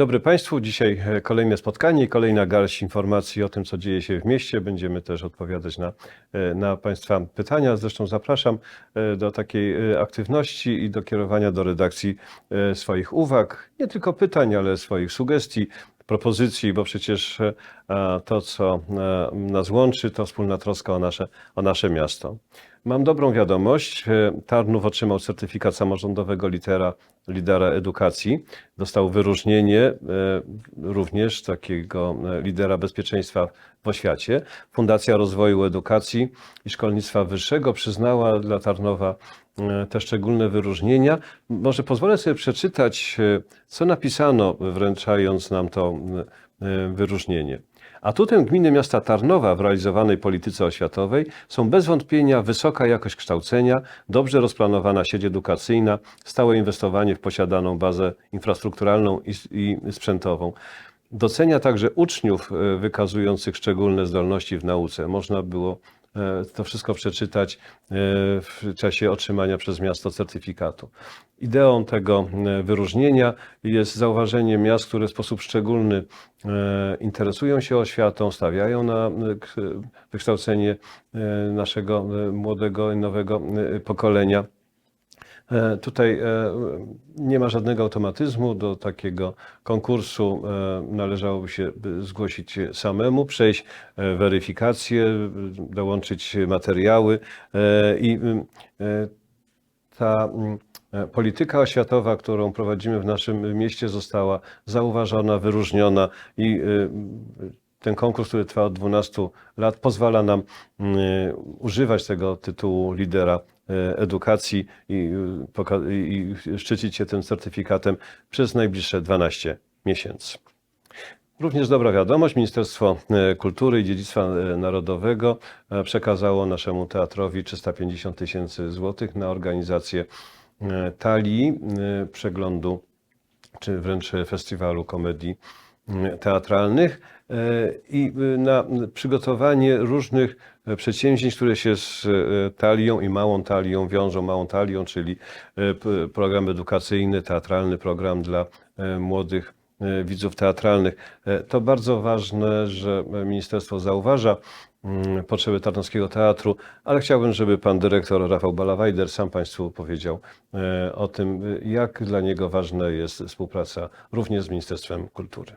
dobry Państwu. Dzisiaj e, kolejne spotkanie i kolejna garść informacji o tym, co dzieje się w mieście. Będziemy też odpowiadać na, e, na Państwa pytania. Zresztą zapraszam e, do takiej aktywności i do kierowania do redakcji swoich uwag, nie tylko pytań, ale swoich sugestii, propozycji, bo przecież to, co nas łączy, to wspólna troska o nasze, o nasze miasto. Mam dobrą wiadomość. E, Tarnów otrzymał certyfikat samorządowego litera, lidera edukacji. Dostał wyróżnienie e, również takiego e, lidera bezpieczeństwa w oświacie. Fundacja Rozwoju Edukacji i Szkolnictwa Wyższego przyznała dla Tarnowa te szczególne wyróżnienia. Może pozwolę sobie przeczytać, co napisano, wręczając nam to wyróżnienie. Atutem gminy miasta Tarnowa w realizowanej polityce oświatowej są bez wątpienia wysoka jakość kształcenia, dobrze rozplanowana sieć edukacyjna, stałe inwestowanie w posiadaną bazę infrastrukturalną i, i sprzętową. Docenia także uczniów e, wykazujących szczególne zdolności w nauce. Można było to wszystko przeczytać e, w czasie otrzymania przez miasto certyfikatu. Ideą tego e, wyróżnienia jest zauważenie miast, które w sposób szczególny e, interesują się oświatą, stawiają na e, wykształcenie e, naszego e, młodego i nowego e, pokolenia. E, Tutaj e, nie ma żadnego automatyzmu. Do takiego konkursu e, należałoby się zgłosić samemu, przejść weryfikację, dołączyć materiały i ta mm, polityka oświatowa, którą prowadzimy w naszym mieście, została zauważona, wyróżniona i ten konkurs, który trwa od 12 lat, pozwala nam mm, używać tego tytułu lidera e, edukacji i, poka- i i szczycić się tym certyfikatem przez najbliższe 12 miesięcy. Również dobra wiadomość, Ministerstwo Kultury i Dziedzictwa Narodowego przekazało naszemu teatrowi 350 tysięcy złotych na organizację talii, przeglądu czy wręcz festiwalu komedii teatralnych e, i y, na przygotowanie różnych e, przedsięwzięć, które się z e, talią i małą talią wiążą. Małą talią, czyli e, program edukacyjny, teatralny program dla e, młodych e, widzów teatralnych. E, To bardzo ważne, że ministerstwo zauważa mm, potrzeby Tarnowskiego Teatru, ale chciałbym, żeby pan dyrektor Rafał Balawajder sam państwu powiedział e, o tym, e, jak dla niego ważna jest współpraca również z Ministerstwem Kultury.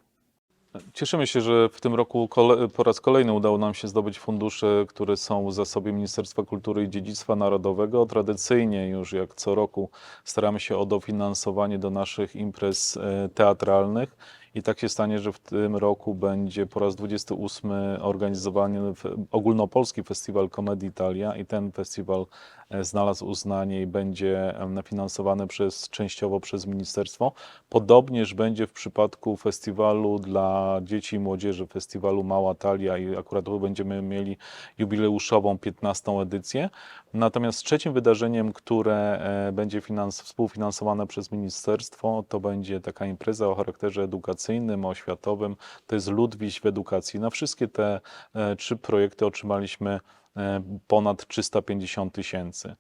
Cieszymy się, że w tym roku po raz kolejny udało nam się zdobyć fundusze, które są w zasobie Ministerstwa Kultury i Dziedzictwa Narodowego. Tradycyjnie już jak co roku staramy się o dofinansowanie do naszych imprez e, teatralnych. I tak się stanie, że w tym roku będzie po raz 28 organizowany ogólnopolski festiwal Komedii Italia i ten festiwal e, znalazł uznanie i będzie finansowany przez, częściowo przez ministerstwo. Podobnież będzie w przypadku festiwalu dla dzieci i młodzieży, festiwalu Mała Talia i akurat tu będziemy mieli jubileuszową 15. edycję. Natomiast trzecim wydarzeniem, które e, będzie finans, współfinansowane przez ministerstwo, to będzie taka impreza o charakterze edukacyjnym, oświatowym. To jest Ludwig w edukacji. Na wszystkie te e, trzy projekty otrzymaliśmy e, ponad 350 tysięcy.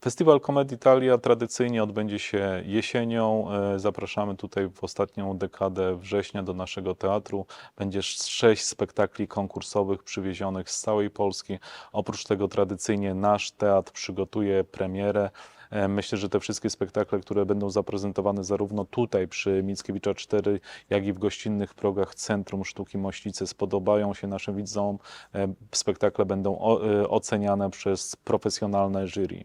Festiwal Komedii Italia tradycyjnie odbędzie się jesienią. E, Zapraszamy tutaj w ostatnią dekadę września do naszego teatru. Będzie sześć spektakli konkursowych przywiezionych z całej Polski. Oprócz tego tradycyjnie nasz teatr przygotuje premierę. E, Myślę, że te wszystkie spektakle, które będą zaprezentowane zarówno tutaj przy Mickiewicza 4, jak i w gościnnych progach Centrum Sztuki Mościce spodobają się naszym widzom. E, Spektakle będą e, oceniane przez profesjonalne jury.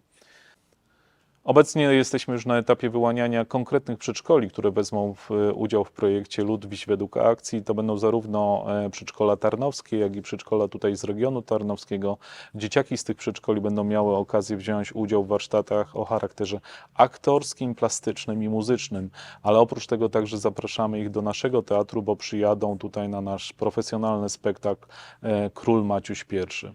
Obecnie jesteśmy już na etapie wyłaniania konkretnych przedszkoli, które wezmą w, udział w projekcie Ludwig w Edukacji. To będą zarówno e, przedszkola tarnowskie, jak i przedszkola tutaj z regionu tarnowskiego. Dzieciaki z tych przedszkoli będą miały okazję wziąć udział w warsztatach o charakterze aktorskim, plastycznym i muzycznym, ale oprócz tego także zapraszamy ich do naszego teatru, bo przyjadą tutaj na nasz profesjonalny spektakl e, Król Maciuś I.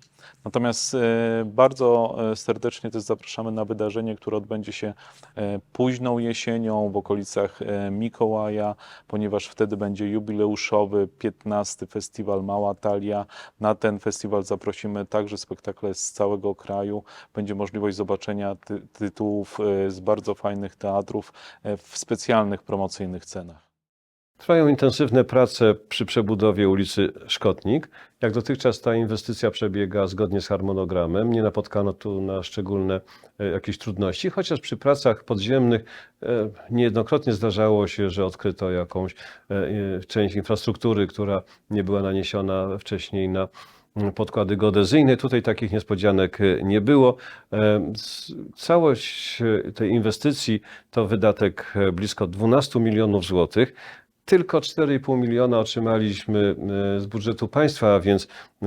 Natomiast e, bardzo e, serdecznie też zapraszamy na wydarzenie, które odbędzie się e, późną jesienią w okolicach e, Mikołaja, ponieważ wtedy będzie jubileuszowy 15 festiwal Mała Talia. Na ten festiwal zaprosimy także spektakle z całego kraju. Będzie możliwość zobaczenia ty tytułów e, z bardzo fajnych teatrów w specjalnych promocyjnych cenach. Trwają intensywne prace przy przebudowie ulicy Szkotnik. Jak dotychczas ta inwestycja przebiega zgodnie z harmonogramem. Nie napotkano tu na szczególne e, jakieś trudności, chociaż przy pracach podziemnych e, niejednokrotnie zdarzało się, że odkryto jakąś e, część infrastruktury, która nie była naniesiona wcześniej na mm, podkłady geodezyjne. Tutaj takich niespodzianek nie było. Całość tej inwestycji to wydatek blisko 12 milionów złotych. Tylko 4,5 miliona otrzymaliśmy e, z budżetu państwa, a więc e,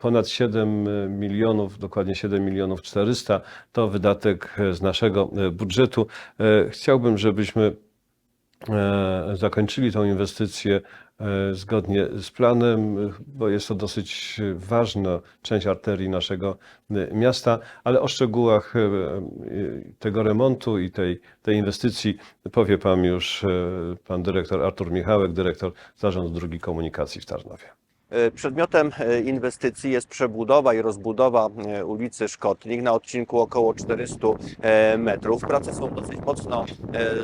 ponad 7 milionów, dokładnie 7 milionów 400 to wydatek e, z naszego e, budżetu. E, Chciałbym, żebyśmy e, zakończyli tą inwestycję e, zgodnie z planem, e, bo jest to dosyć ważna część arterii naszego e, miasta, ale o szczegółach e, e, tego remontu i tej, tej inwestycji powie Pan już e, Pan dyrektor Artur Michałek, dyrektor Zarządu Dróg Komunikacji w Tarnowie. E, Przedmiotem e, inwestycji jest przebudowa i rozbudowa e, ulicy Szkotnik na odcinku około 400 e, metrów. Prace są dosyć mocno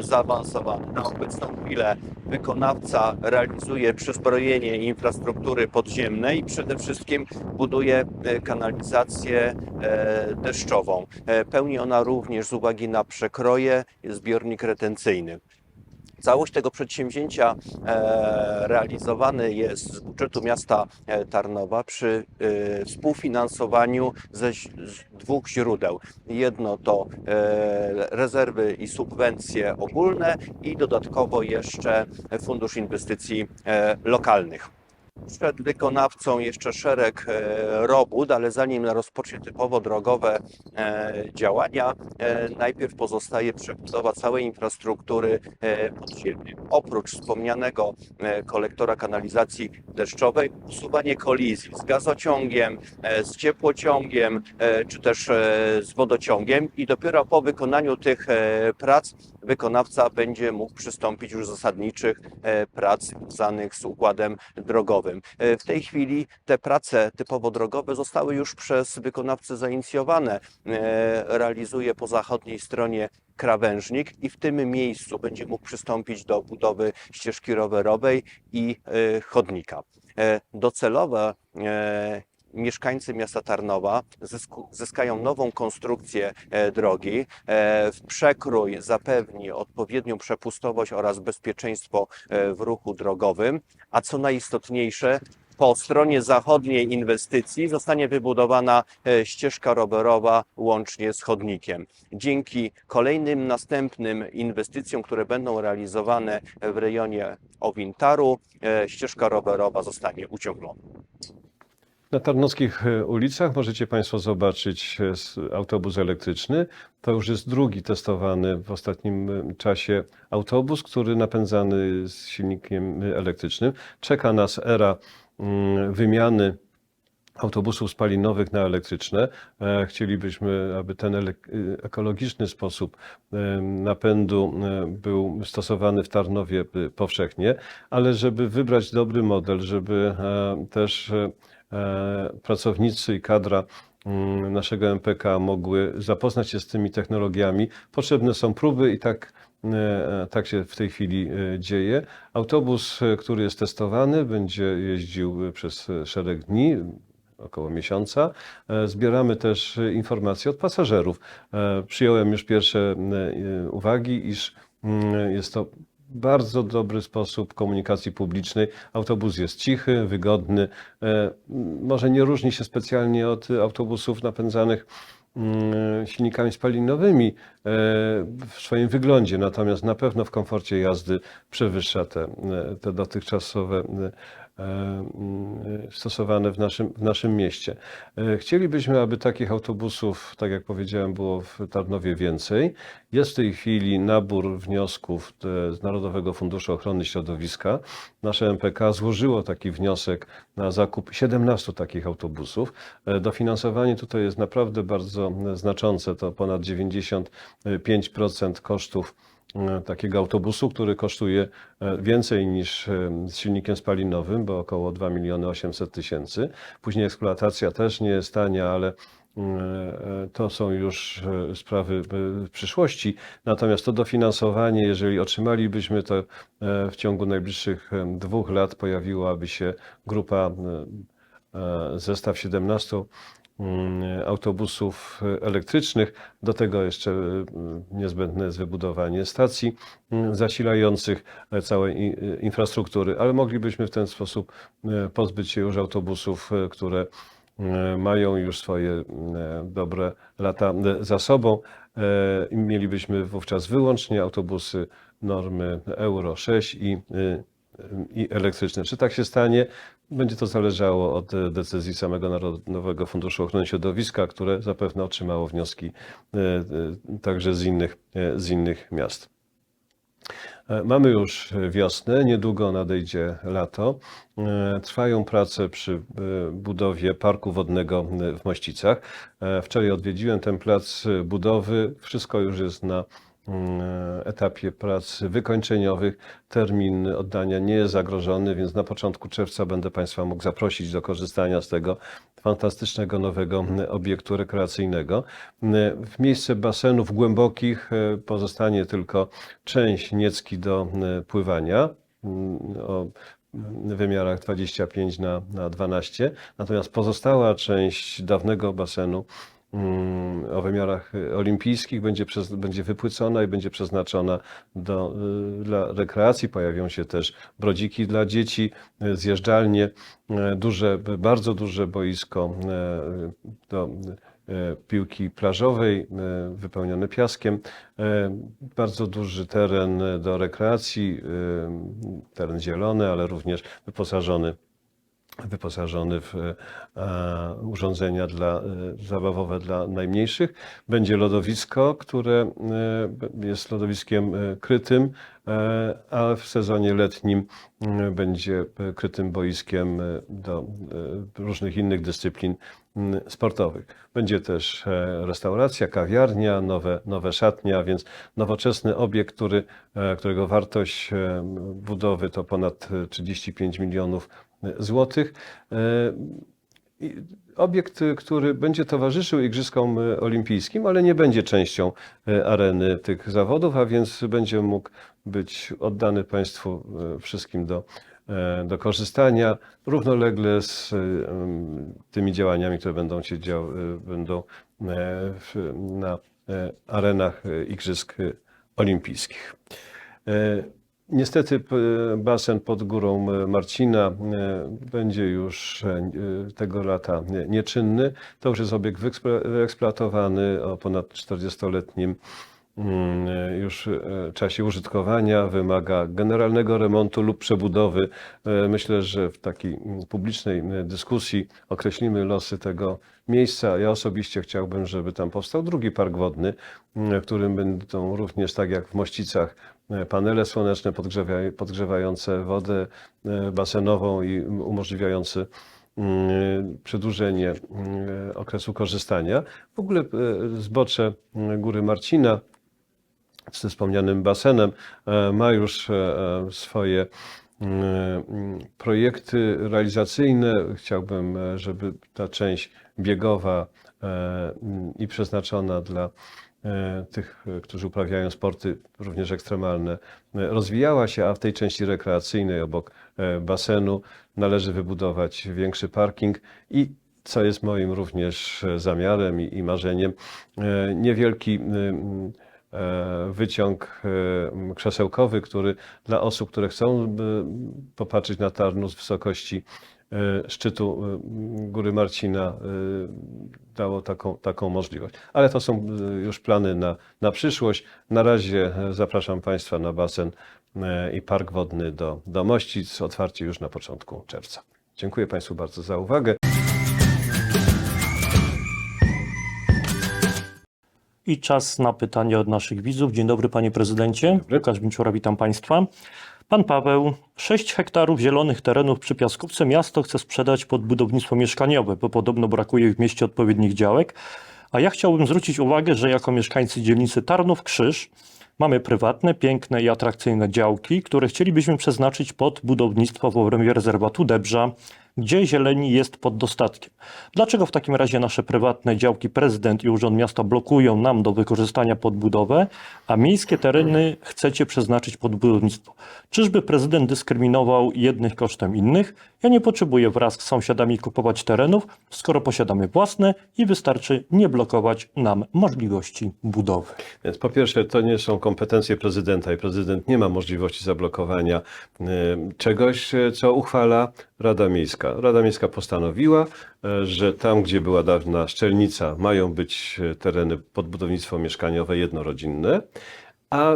zaawansowane. Na obecną chwilę wykonawca realizuje przysprojenie infrastruktury podziemnej i przede wszystkim buduje kanalizację deszczową. Pełni ona również z uwagi na przekroje zbiornik retencyjny. Całość tego przedsięwzięcia e, realizowany jest z budżetu miasta e, Tarnowa przy e, współfinansowaniu ze dwóch źródeł. Jedno to rezerwy i subwencje ogólne i dodatkowo jeszcze Fundusz Inwestycji Lokalnych. Przed wykonawcą jeszcze szereg e, robót, ale zanim rozpocznie typowo drogowe e, działania, e, najpierw pozostaje przebudowa całej infrastruktury podziemnej. Oprócz wspomnianego kolektora kanalizacji deszczowej, usuwanie kolizji z gazociągiem, z ciepłociągiem, czy też z wodociągiem i dopiero po wykonaniu tych prac wykonawca będzie mógł przystąpić już zasadniczych prac związanych z układem drogowym. E, W tej chwili te prace typowo drogowe zostały już przez wykonawcę zainicjowane. E, Realizuje po zachodniej stronie krawężnik i w tym miejscu będzie mógł przystąpić do budowy ścieżki rowerowej i e, chodnika. Docelowe mieszkańcy miasta Tarnowa zyskają nową konstrukcję e, drogi. E, w przekrój zapewni odpowiednią przepustowość oraz bezpieczeństwo e, w ruchu drogowym, a co najistotniejsze, po stronie zachodniej inwestycji zostanie wybudowana ścieżka rowerowa łącznie z chodnikiem. Dzięki kolejnym następnym inwestycjom, które będą realizowane w rejonie Owintaru, ścieżka rowerowa zostanie uciąglona. Na tarnowskich e, ulicach możecie Państwo zobaczyć e, autobus elektryczny. To już jest drugi testowany w ostatnim e, czasie autobus, który napędzany z silnikiem elektrycznym. Czeka nas era mm, wymiany autobusów spalinowych na elektryczne. Chcielibyśmy, aby ten ekologiczny sposób napędu był stosowany w Tarnowie powszechnie, ale żeby wybrać dobry model, żeby też pracownicy i kadra mm, naszego MPK mogły zapoznać się z tymi technologiami. Potrzebne są próby i tak, e, tak się w tej chwili e, dzieje. Autobus, e, który jest testowany, będzie jeździł przez e, szereg dni, około miesiąca. E, Zbieramy też e, informacje od pasażerów. E, Przyjąłem już pierwsze e, uwagi, iż mm, jest to bardzo dobry sposób komunikacji publicznej. Autobus jest cichy, wygodny. e, Może nie różni się specjalnie od autobusów napędzanych mm, silnikami spalinowymi e, w swoim wyglądzie, natomiast na pewno w komforcie jazdy przewyższa te, e, te dotychczasowe stosowane w naszym, w naszym mieście. E, Chcielibyśmy, aby takich autobusów, tak jak powiedziałem, było w Tarnowie więcej. Jest w tej chwili nabór wniosków e, z Narodowego Funduszu Ochrony Środowiska. Nasze MPK złożyło taki wniosek na zakup 17 takich autobusów. E, Dofinansowanie tutaj jest naprawdę bardzo e, znaczące, to ponad 95% kosztów e, takiego autobusu, który kosztuje e, więcej niż e, z silnikiem spalinowym, bo około 2 miliony 800 tysięcy. Później eksploatacja też nie jest tania, ale e, to są już e, sprawy e, przyszłości. Natomiast to dofinansowanie, jeżeli otrzymalibyśmy to e, w ciągu najbliższych e, dwóch lat, pojawiłaby się grupa, e, e, zestaw 17 mm, autobusów e, elektrycznych. Do tego jeszcze e, niezbędne jest wybudowanie stacji mm, zasilających e, całej e, infrastruktury, ale moglibyśmy w ten sposób e, pozbyć się już autobusów, e, które mają już swoje dobre lata za sobą. Mielibyśmy wówczas wyłącznie autobusy normy Euro 6 i, i elektryczne. Czy tak się stanie? Będzie to zależało od e, decyzji samego Narodowego Funduszu Ochrony Środowiska, które zapewne otrzymało wnioski e, e, także z innych, z innych miast. Mamy już wiosnę, niedługo nadejdzie lato. Trwają prace przy budowie parku wodnego w Mościcach. Wczoraj odwiedziłem ten plac budowy. Wszystko już jest na etapie prac wykończeniowych. Termin oddania nie jest zagrożony, więc na początku czerwca będę Państwa mógł zaprosić do korzystania z tego fantastycznego nowego mm, obiektu rekreacyjnego. Mm, W miejsce basenów głębokich e, pozostanie tylko część niecki do e, pływania mm, o wymiarach 25 na, na 12, natomiast pozostała część dawnego basenu mm, o wymiarach olimpijskich będzie, przez, będzie wypłycona i będzie przeznaczona do, y, dla rekreacji. Pojawią się też brodziki dla dzieci, y, zjeżdżalnie, y, duże, bardzo duże boisko do piłki plażowej wypełnione piaskiem, bardzo duży teren do rekreacji, teren zielony, ale również wyposażony wyposażony w e, urządzenia dla, e, zabawowe dla najmniejszych. Będzie lodowisko, które e, jest lodowiskiem e, krytym, e, a w sezonie letnim e, będzie e, krytym boiskiem e, do e, różnych innych dyscyplin sportowych. Będzie też e, restauracja, kawiarnia, nowe, nowe szatnie, a więc nowoczesny obiekt, który, e, którego wartość e, budowy to ponad e, 35 milionów złotych. Obiekt, który będzie towarzyszył Igrzyskom Olimpijskim, ale nie będzie częścią areny tych zawodów, a więc będzie mógł być oddany Państwu wszystkim do, do korzystania, równolegle z em, tymi działaniami, które będą się dział, będą e, w, na e, arenach Igrzysk Olimpijskich. E, Niestety basen pod górą e, Marcina e, będzie już e, tego lata nie- nieczynny. To już jest obiekt wyeksplo- wyeksploatowany o ponad 40-letnim mm, e, już e, czasie użytkowania, wymaga generalnego remontu lub przebudowy. E, Myślę, że w takiej mm, publicznej e, dyskusji określimy losy tego miejsca. Ja osobiście chciałbym, żeby tam powstał drugi park wodny, mm, w którym będą również, tak jak w Mościcach, e, panele słoneczne podgrzewa- podgrzewające wodę e, basenową i umożliwiające mm, przedłużenie mm, okresu korzystania. W ogóle e, zbocze mm, Góry Marcina ze wspomnianym basenem e, ma już e, e, swoje projekty realizacyjne. Chciałbym, żeby ta część biegowa i przeznaczona dla tych, którzy uprawiają sporty również ekstremalne, rozwijała się, a w tej części rekreacyjnej obok basenu należy wybudować większy parking i co jest moim również zamiarem i, marzeniem, niewielki wyciąg e, krzesełkowy, który dla osób, które chcą e, popatrzeć na Tarnów z wysokości e, szczytu e, Góry Marcina, e, dało taką, taką możliwość. Ale to są e, już plany na, na przyszłość. Na razie e, zapraszam Państwa na basen e, i park wodny do, do Mościc. Otwarcie już na początku czerwca. Dziękuję Państwu bardzo za uwagę. I czas na pytania od naszych widzów. Dzień dobry, panie prezydencie. dobry. Łukasz Binciura, witam państwa. Pan Paweł, 6 hektarów zielonych terenów przy Piaskówce miasto chce sprzedać pod budownictwo mieszkaniowe, bo podobno brakuje w mieście odpowiednich działek. A ja chciałbym zwrócić uwagę, że jako mieszkańcy dzielnicy Tarnów-Krzyż mamy prywatne, piękne i atrakcyjne działki, które chcielibyśmy przeznaczyć pod budownictwo w obrębie rezerwatu Debrza gdzie zieleni jest pod dostatkiem. Dlaczego w takim razie nasze prywatne działki prezydent i urząd miasta blokują nam do wykorzystania pod budowę, a miejskie tereny chcecie przeznaczyć pod budownictwo? Czyżby prezydent dyskryminował jednych kosztem innych? Ja nie potrzebuję wraz z sąsiadami kupować terenów, skoro posiadamy własne i wystarczy nie blokować nam możliwości budowy. Więc po pierwsze, to nie są kompetencje prezydenta i prezydent nie ma możliwości zablokowania y, czegoś, y, co uchwala Rada Miejska. Rada Miejska postanowiła, y, że tam, gdzie była dawna szczelnica, mają być tereny pod budownictwo mieszkaniowe jednorodzinne, a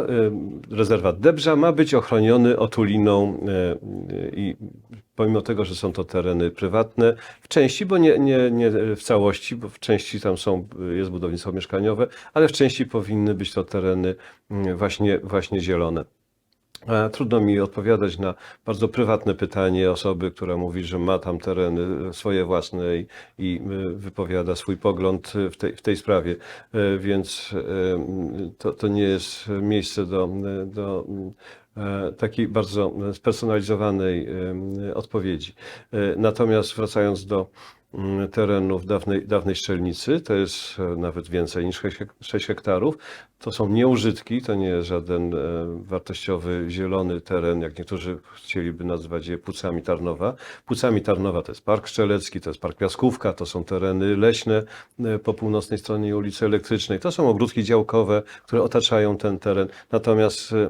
rezerwat Debrza ma być ochroniony otuliną i pomimo tego, że są to tereny prywatne, w części, bo nie, nie, nie w całości, bo w części tam są, jest budownictwo mieszkaniowe, ale w części powinny być to tereny mm, właśnie, właśnie zielone. E, Trudno mi odpowiadać na bardzo prywatne pytanie osoby, która mówi, że ma tam tereny swoje własne i, i y, wypowiada swój pogląd w tej, w tej sprawie, E, więc e, to, to nie jest miejsce do, do e, takiej bardzo spersonalizowanej e, odpowiedzi. E, Natomiast wracając do mm, terenów dawnej, dawnej szczelnicy, to jest e, nawet więcej niż 6 hektarów. To są nieużytki, to nie jest żaden e, wartościowy zielony teren, jak niektórzy chcieliby nazwać je Płucami Tarnowa. Płucami Tarnowa to jest Park Szczelecki, to jest Park Piaskówka, to są tereny leśne e, po północnej stronie ulicy Elektrycznej, to są ogródki działkowe, które otaczają ten teren. Natomiast e, e,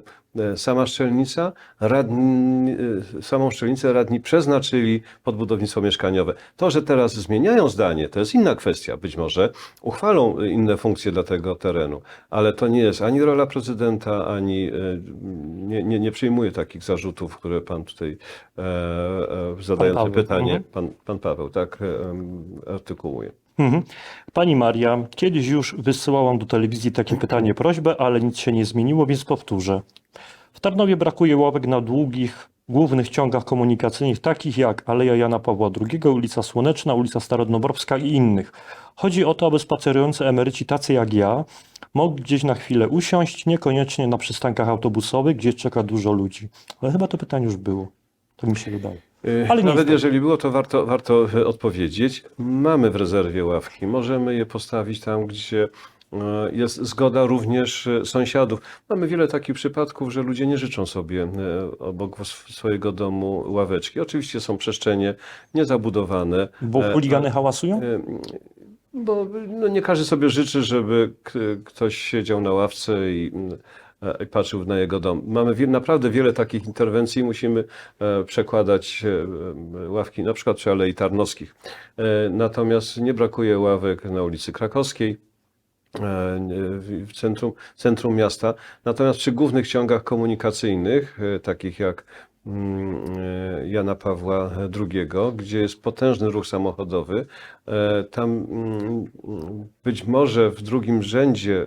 sama szczelnica, radni, e, samą szczelnicę radni przeznaczyli pod budownictwo mieszkaniowe. To, że teraz zmieniają zdanie, to jest inna kwestia. Być może uchwalą inne funkcje dla tego terenu, ale to nie jest ani rola prezydenta, ani e, nie, nie, nie przyjmuję takich zarzutów, które pan tutaj e, e, zadający Paweł, pytanie, mhm. pan, pan Paweł, tak e, artykułuje. Mhm. Pani Maria, kiedyś już wysyłałam do telewizji takie pytanie, prośbę, ale nic się nie zmieniło, więc powtórzę. W Tarnowie brakuje ławek na długich, głównych ciągach komunikacyjnych, takich jak Aleja Jana Pawła II, ulica Słoneczna, ulica Starodnobrowska i innych. Chodzi o to, aby spacerujący emeryci tacy jak ja mogli gdzieś na chwilę usiąść, niekoniecznie na przystankach autobusowych, gdzie czeka dużo ludzi. Ale chyba to pytanie już było. Tak mi się wydaje. E, Ale Nawet jeżeli było, to warto, warto e, odpowiedzieć. Mamy w rezerwie ławki. Możemy je postawić tam, gdzie jest zgoda również e, sąsiadów. Mamy wiele takich przypadków, że ludzie nie życzą sobie e, obok sw- swojego domu ławeczki. Oczywiście są przestrzenie niezabudowane. Bo E, chuligany hałasują? E, Bo no, nie każdy sobie życzy, żeby ktoś siedział na ławce i, e, i patrzył na jego dom. Mamy wie, naprawdę wiele takich interwencji. Musimy e, przekładać e, e, ławki na przykład przy Alei Tarnowskich. E, Natomiast nie brakuje ławek na ulicy Krakowskiej. E, w centrum, centrum miasta. Natomiast przy głównych ciągach komunikacyjnych, e, takich jak mm, e, Jana Pawła II, gdzie jest potężny ruch samochodowy, tam mm, być może w drugim rzędzie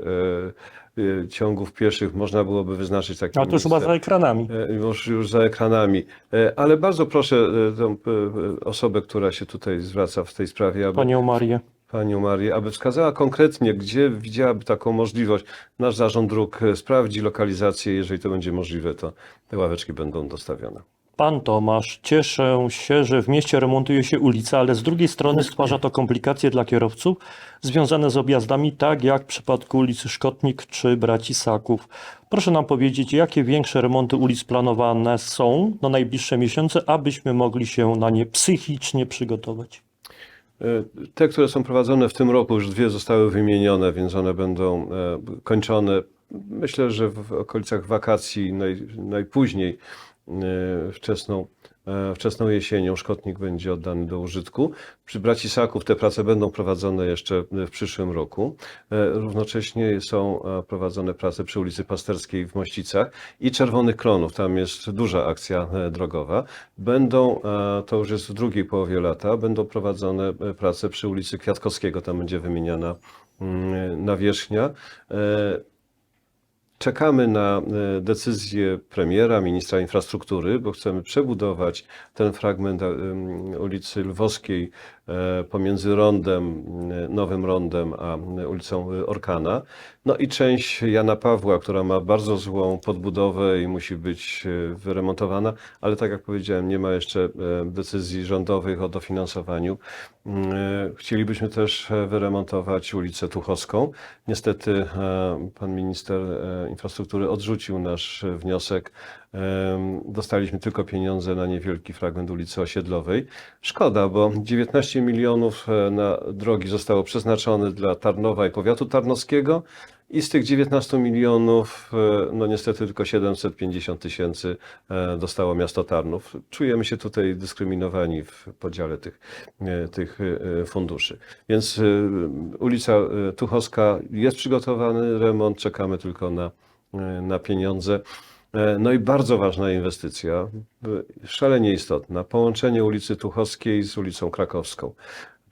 ciągów pieszych można byłoby wyznaczyć takie A to już chyba za ekranami. Już, już za ekranami. Ale bardzo proszę tą osobę, która się tutaj zwraca w tej sprawie, aby Panią Marię. Panią Marię, aby wskazała konkretnie, gdzie widziałaby taką możliwość. Nasz Zarząd Dróg e, sprawdzi lokalizację. Jeżeli to będzie możliwe, to te ławeczki będą dostawione. Pan Tomasz, cieszę się, że w mieście remontuje się ulica, ale z drugiej strony stwarza to komplikacje dla kierowców związane z objazdami, tak jak w przypadku ulicy Szkotnik czy Braci Saków. Proszę nam powiedzieć, jakie większe remonty ulic planowane są na najbliższe miesiące, abyśmy mogli się na nie psychicznie przygotować. E, Te, które są prowadzone w tym roku, już dwie zostały wymienione, więc one będą e, kończone. Myślę, że w okolicach wakacji, naj, najpóźniej e, wczesną, wczesną jesienią szkotnik będzie oddany do użytku. Przy Bracisaków te prace będą prowadzone jeszcze w przyszłym roku. E, Równocześnie są e, prowadzone prace przy ulicy Pasterskiej w Mościcach i Czerwonych Klonów. Tam jest duża akcja e, drogowa. Będą, e, to już jest w drugiej połowie lata, będą prowadzone e, prace przy ulicy Kwiatkowskiego. Tam będzie wymieniana mm, nawierzchnia. Czekamy na e, decyzję premiera, ministra infrastruktury, bo chcemy przebudować ten fragment e, ulicy Lwowskiej e, pomiędzy rondem, nowym rondem, a ulicą Orkana. No i część Jana Pawła, która ma bardzo złą podbudowę i musi być wyremontowana, ale tak jak powiedziałem, nie ma jeszcze decyzji rządowych o dofinansowaniu. E, Chcielibyśmy też e, wyremontować ulicę Tuchowską. Niestety e, pan minister infrastruktury odrzucił nasz wniosek. Dostaliśmy tylko pieniądze na niewielki fragment ulicy Osiedlowej. Szkoda, bo 19 milionów na drogi zostało przeznaczone dla Tarnowa i powiatu tarnowskiego i z tych 19 milionów, e, no niestety tylko 750 tysięcy e, dostało miasto Tarnów. Czujemy się tutaj dyskryminowani w podziale tych, e, tych funduszy. Więc ulica Tuchowska jest przygotowany remont, czekamy tylko na, na pieniądze. No i bardzo ważna inwestycja, szalenie istotna, połączenie ulicy Tuchowskiej z ulicą Krakowską.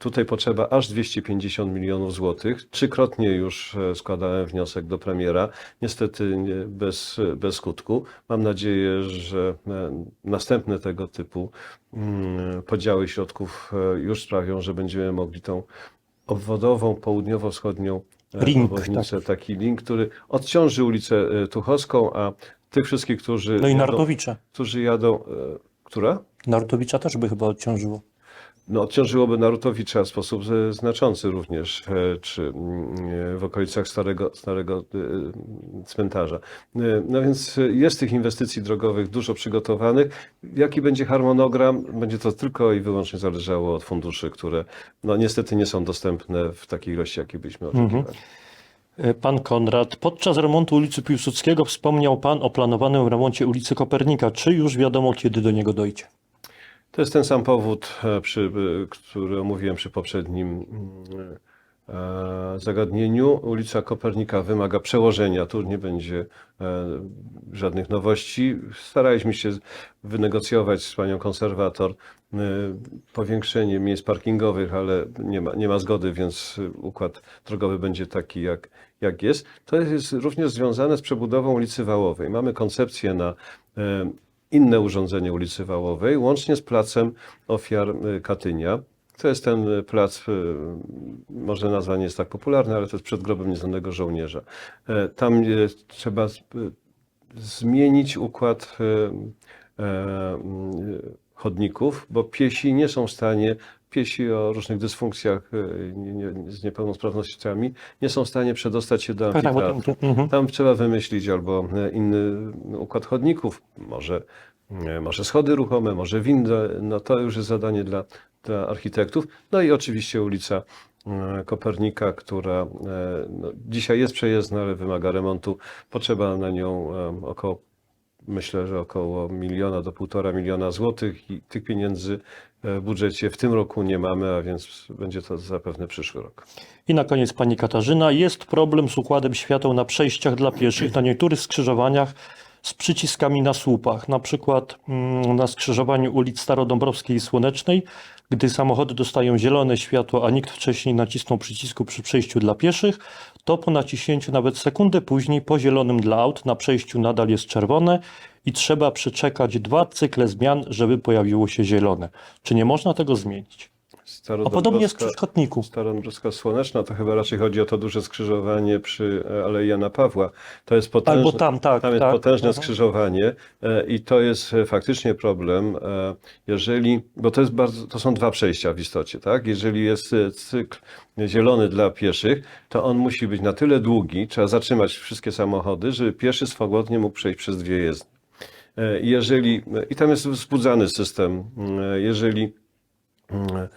Tutaj potrzeba aż 250 milionów złotych. Trzykrotnie już e, składałem wniosek do premiera, niestety nie, bez, bez skutku. Mam nadzieję, że e, następne tego typu mm, podziały środków e, już sprawią, że będziemy mogli tą obwodową, południowo-wschodnią e, Ring, obwodnicę, taki link, który odciąży ulicę Tuchowską, a tych wszystkich, którzy No i jadą, Nartowicza. którzy jadą, która? Nartowicza też by chyba odciążyło. No, odciążyłoby Narutowicza w sposób e, znaczący również, e, czy mm, e, w okolicach starego, starego cmentarza. No więc jest tych inwestycji drogowych dużo przygotowanych. Jaki będzie harmonogram? Będzie to tylko i wyłącznie zależało od funduszy, które no, niestety nie są dostępne w takiej ilości, jakiej byśmy oczekiwali. E, Pan Konrad, podczas remontu ulicy Piłsudskiego wspomniał Pan o planowanym remoncie ulicy Kopernika. Czy już wiadomo, kiedy do niego dojdzie? To jest ten sam powód, e, przy, e, który omówiłem przy poprzednim e, zagadnieniu. Ulica Kopernika wymaga przełożenia. Tu nie będzie żadnych nowości. Staraliśmy się wynegocjować z panią konserwator powiększenie miejsc parkingowych, ale nie ma, nie ma zgody, więc układ drogowy będzie taki, jak, jak jest. To jest również związane z przebudową ulicy Wałowej. Mamy koncepcję na inne urządzenie ulicy Wałowej, łącznie z placem ofiar y, Katynia. To jest ten y, plac, y, może nazwa nie jest tak popularna, ale to jest przed grobem nieznanego żołnierza. E, Tam trzeba zmienić układ e, y, chodników, bo piesi nie są w stanie, piesi o różnych dysfunkcjach y, nie, nie, z niepełnosprawnościami, nie są w stanie przedostać się do Tak, tak, amfiteatru. mhm. Tam trzeba wymyślić albo e, inny układ chodników, może, e, może schody ruchome, może windę. No to już jest zadanie dla, dla architektów. No i oczywiście ulica e, Kopernika, która e, no, dzisiaj jest przejezdna, ale wymaga remontu. Potrzeba na nią e, około, myślę, że około miliona do półtora miliona złotych i tych pieniędzy e, w budżecie w tym roku nie mamy, a więc będzie to zapewne przyszły rok. I na koniec Pani Katarzyna. Jest problem z układem świateł na przejściach dla pieszych na niektórych skrzyżowaniach z przyciskami na słupach. Na przykład mm, na skrzyżowaniu ulic Starodąbrowskiej i Słonecznej, gdy samochody dostają zielone światło, a nikt wcześniej nacisnął przycisku przy przejściu dla pieszych, to po naciśnięciu nawet sekundę później po zielonym dla aut na przejściu nadal jest czerwone i trzeba przeczekać dwa cykle zmian, żeby pojawiło się zielone. Czy nie można tego zmienić? A podobnie jest przy szkotniku. Starodąbrowska Słoneczna to chyba raczej chodzi o to duże skrzyżowanie przy e, Alei Jana Pawła. To jest potężne, Albo tam, tak. tam jest tak. potężne Mhm. skrzyżowanie e, i to jest e, faktycznie problem, jeżeli, bo to jest bardzo, to są dwa przejścia w istocie, tak? Jeżeli jest cykl zielony dla pieszych, to on musi być na tyle długi, trzeba zatrzymać wszystkie samochody, żeby pieszy swobodnie mógł przejść przez dwie jezdnie. Jeżeli, i tam jest wzbudzany system, jeżeli mm,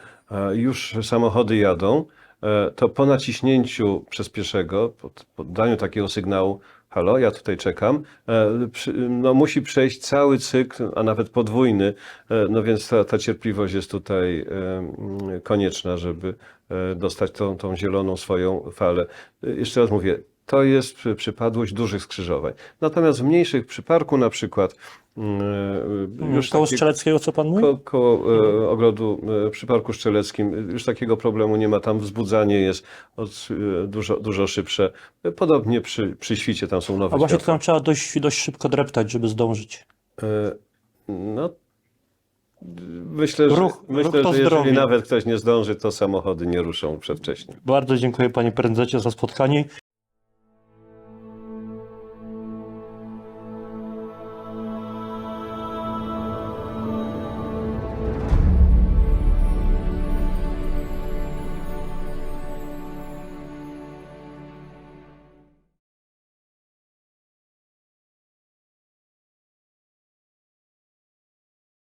już samochody jadą, e, to po naciśnięciu przez pieszego, po, po daniu takiego sygnału, halo, ja tutaj czekam, e, no, musi przejść cały cykl, a nawet podwójny, e, no więc ta, ta cierpliwość jest tutaj e, konieczna, żeby e, dostać tą, tą zieloną swoją falę. E, Jeszcze raz mówię, to jest przy- przypadłość dużych skrzyżowań. Natomiast w mniejszych przy parku na przykład mm, już Koło takie- Strzeleckiego, co pan mówi? Ko, koło e, ogrodu e, przy Parku Szczeleckim już takiego problemu nie ma. Tam wzbudzanie jest od, e, dużo, dużo szybsze. E, Podobnie przy, przy świcie tam są nowe A właśnie tam trzeba dość, dość szybko dreptać, żeby zdążyć. E, No, myślę, że, Ruch- myślę, ruch to że jeżeli zdrowie. nawet ktoś nie zdąży, to samochody nie ruszą przedwcześnie. Bardzo dziękuję panie prezydencie za spotkanie.